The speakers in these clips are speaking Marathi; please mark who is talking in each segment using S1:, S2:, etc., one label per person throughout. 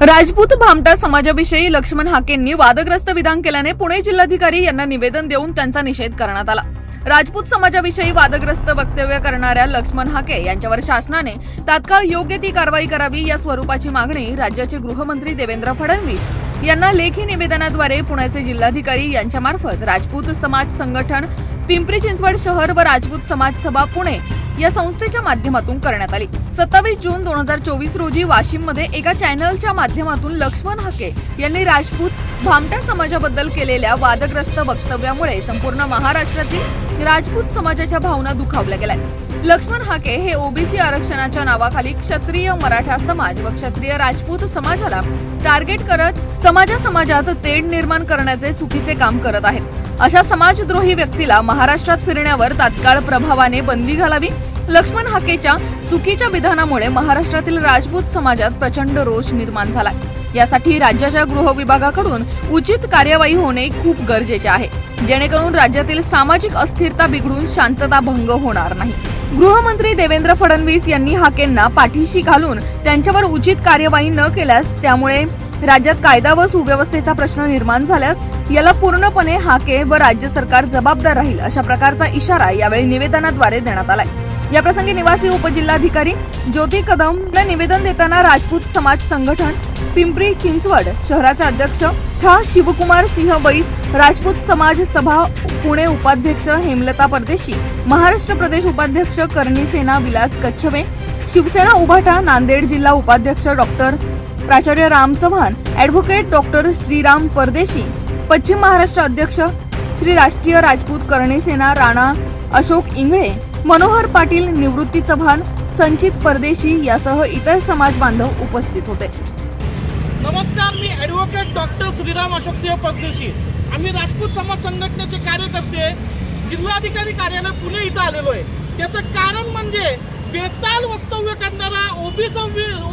S1: राजपूत भामटा समाजाविषयी लक्ष्मण हाकेंनी वादग्रस्त विधान केल्याने पुणे जिल्हाधिकारी यांना निवेदन देऊन त्यांचा निषेध करण्यात आला. राजपूत समाजाविषयी वादग्रस्त वक्तव्य करणाऱ्या लक्ष्मण हाके यांच्यावर शासनाने तात्काळ योग्य ती कारवाई करावी या स्वरूपाची मागणी राज्याचे गृहमंत्री देवेंद्र फडणवीस यांना लेखी निवेदनाद्वारे पुण्याचे जिल्हाधिकारी यांच्यामार्फत राजपूत समाज संघटन पिंपरी चिंचवड शहर व राजपूत समाज सभा पुणे या संस्थेच्या माध्यमातून करण्यात आली. सत्तावीस जून दोन हजार चोवीस रोजी वाशिममध्ये एका चॅनलच्या माध्यमातून लक्ष्मण हाके यांनी राजपूत भामट्या समाजाबद्दल केलेल्या वादग्रस्त वक्तव्यामुळे संपूर्ण महाराष्ट्रातील राजपूत समाजाच्या भावना दुखावल्या गेल्या लक्ष्मण हाके हे ओबीसी आरक्षणाच्या नावाखाली क्षत्रिय मराठा समाज व क्षत्रिय राजपूत समाजाला टार्गेट करत समाजा समाजात तेढ निर्माण करण्याचे चुकीचे काम करत आहेत. अशा समाजद्रोही व्यक्तीला महाराष्ट्रात फिरण्यावर तात्काळ प्रभावाने बंदी घालावी. लक्ष्मण हाकेच्या चुकीच्या विधानामुळे महाराष्ट्रातील राजपूत समाजात प्रचंड रोष निर्माण झालाय. यासाठी राज्याच्या गृह विभागाकडून उचित कार्यवाही होणे खूप गरजेचे आहे. जेणेकरून राज्यातील सामाजिक अस्थिरता बिघडून शांतता भंग होणार नाही. गृहमंत्री देवेंद्र फडणवीस यांनी हाकेंना पाठीशी घालून त्यांच्यावर उचित कार्यवाही न केल्यास त्यामुळे राज्यात कायदा व सुव्यवस्थेचा प्रश्न निर्माण झाल्यास याला पूर्णपणे हाके व राज्य सरकार जबाबदार राहील अशा प्रकारचा इशारा यावेळी निवेदनाद्वारे देण्यात आलाय. याप्रसंगी निवासी उपजिल्हाधिकारी ज्योती कदम यांना निवेदन देताना राजपूत समाज संघटन पिंपरी चिंचवड शहराचे अध्यक्ष ठा. शिवकुमार सिंह बैस राजपूत समाज सभा पुणे उपाध्यक्ष हेमलता परदेशी महाराष्ट्र प्रदेश उपाध्यक्ष करणीसेना विलास कच्छवे शिवसेना उभाटा नांदेड जिल्हा उपाध्यक्ष डॉक्टर प्राचार्य राम चव्हाण ॲडव्होकेट डॉक्टर श्रीराम परदेशी पश्चिम महाराष्ट्र अध्यक्ष श्री राष्ट्रीय राजपूत कर्णेसेना राणा अशोक इंगळे मनोहर पाटील निवृत्ती चव्हाण संचित परदेशी यासह इतर समाज बांधव उपस्थित होते.
S2: नमस्कार मी ॲडव्होकेट डॉक्टर श्रीराम अशोकसिंह परदेशी. आम्ही राजपूत समाज संघटनेचे कार्यकर्ते जिल्हाधिकारी कार्यालय पुणे इथं आलेलो आहे. त्याचं कारण म्हणजे बेताल वक्तव्य करणारा ओबीसी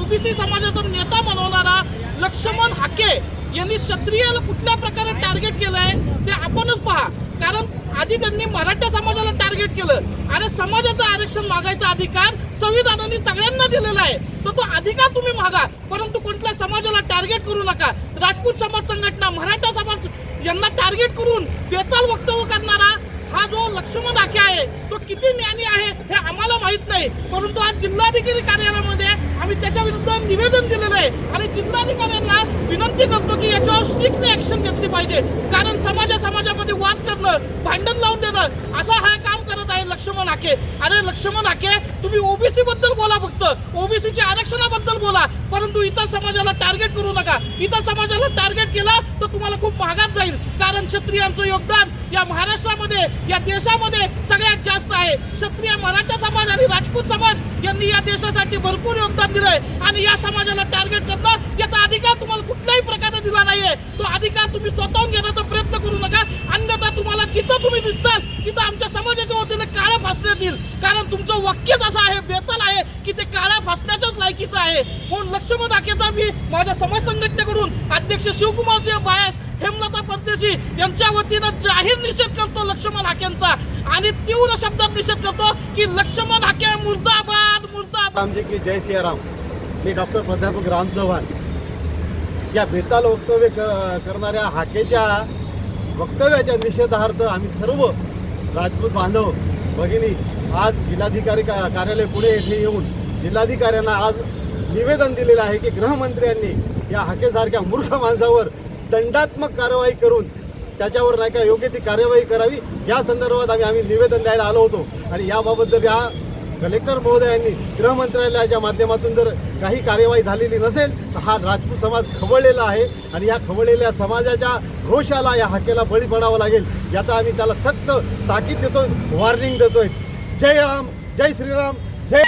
S2: ओबीसी समाजाचा नेता म्हणवणारा लक्ष्मण हाके यांनी क्षत्रियाला कुठल्या प्रकारे टार्गेट केलंय ते आपणच पहा. कारण आधी त्यांनी मराठा समाजाला टार्गेट केलं. अरे समाजाचं आरक्षण मागायचा अधिकार संविधानाने सगळ्यांना दिलेला आहे. तर तो अधिकार तुम्ही मागा. परंतु कुठल्या समाजाला टार्गेट करू नका? राजपूत समाज संघटना मराठा समाज यांना टार्गेट करून बेताल वक्तव्य करणारा हा जो लक्ष्मण आखे आहे तो किती ज्ञानी आहे हे आम्हाला माहीत नाही. परंतु आज जिल्हाधिकारी कार्यालयामध्ये आम्ही त्याच्या विरुद्ध निवेदन दिलेलं आहे. आणि जिल्हाधिकाऱ्यांना विनंती करतो की याच्यावर स्ट्रिक्ट ऍक्शन घेतली पाहिजे. कारण समाजा समाजामध्ये वाद करणं भांडण लावून देणं असं हा काम करत आहे लक्ष्मण आके अरे लक्ष्मण आके तुम्ही ओबीसी बद्दल बोला फक्त. ओबीसीच्या आरक्षणाबद्दल बोला. परंतु इतर समाजाला टार्गेट करू नका. इतर समाजाला टार्गेट केला तर तुम्हाला खूप महागात जाईल. कारण क्षत्रियांचं योगदान या महाराष्ट्रामध्ये या देशामध्ये सगळ्यात जास्त आहे. क्षत्रिय मराठा समाजात आणि राजपूत समाज यांनी या देशासाठी भरपूर योगदान दिलंय. आणि या समाजाला टार्गेट करणं याचा अधिकार तुम्हाला कुठल्याही प्रकारे दिला नाहीये. तो अधिकार तुम्ही स्वतःहून घेण्याचा प्रयत्न करू नका. अन्यथा तुम्हाला जिथं तुम्ही दिसतात तिथं आमच्या समाजाच्या वतीने काळ्या फासण्यात येईल कारण तुमचं वाक्यच असं आहे बेतल आहे की ते काळ्या फासण्याच्याच लायकीचं आहे. म्हणून लक्ष्मण आखेचा मी माझ्या समाज संघटनेकडून अध्यक्ष शिवकुमार सिंह बायस हेमलता परदेशी यांच्या वतीनं जाहीर निषेध करतो लक्ष्मण हाकेंचा आणि तीव्र शब्दात निषेध करतो की लक्ष्मण हाके मुर्दाबाद मुर्दाबाद.
S3: रामजी की जय सियाराम. मी डॉक्टर प्राध्यापक राम चव्हाण. या बेताल वक्तव्य करणाऱ्या हाकेच्या वक्तव्याच्या निषेधार्थ आम्ही सर्व राजपूत बांधव भगिनी आज जिल्हाधिकारी का कार्यालय पुणे येथे येऊन जिल्हाधिकाऱ्यांना आज निवेदन दिलेलं आहे की गृहमंत्र्यांनी या हाकेसारख्या मूर्ख माणसावर दंडात्मक कारवाई करून त्याच्यावर नाही का योग्य ती कार्यवाही करावी? या संदर्भात आम्ही आम्ही निवेदन द्यायला आलो होतो. आणि याबाबत जर या कलेक्टर महोदयांनी गृहमंत्रालयाच्या माध्यमातून जर काही कार्यवाही झालेली नसेल तर हा राजपूत समाज खवळलेला आहे आणि या खवळलेल्या समाजाच्या रोषाला या हाकेला बळी पडावं लागेल. याचा आम्ही त्याला सक्त ताकीद देतोय वॉर्निंग देतोय. जय राम जय श्रीराम जय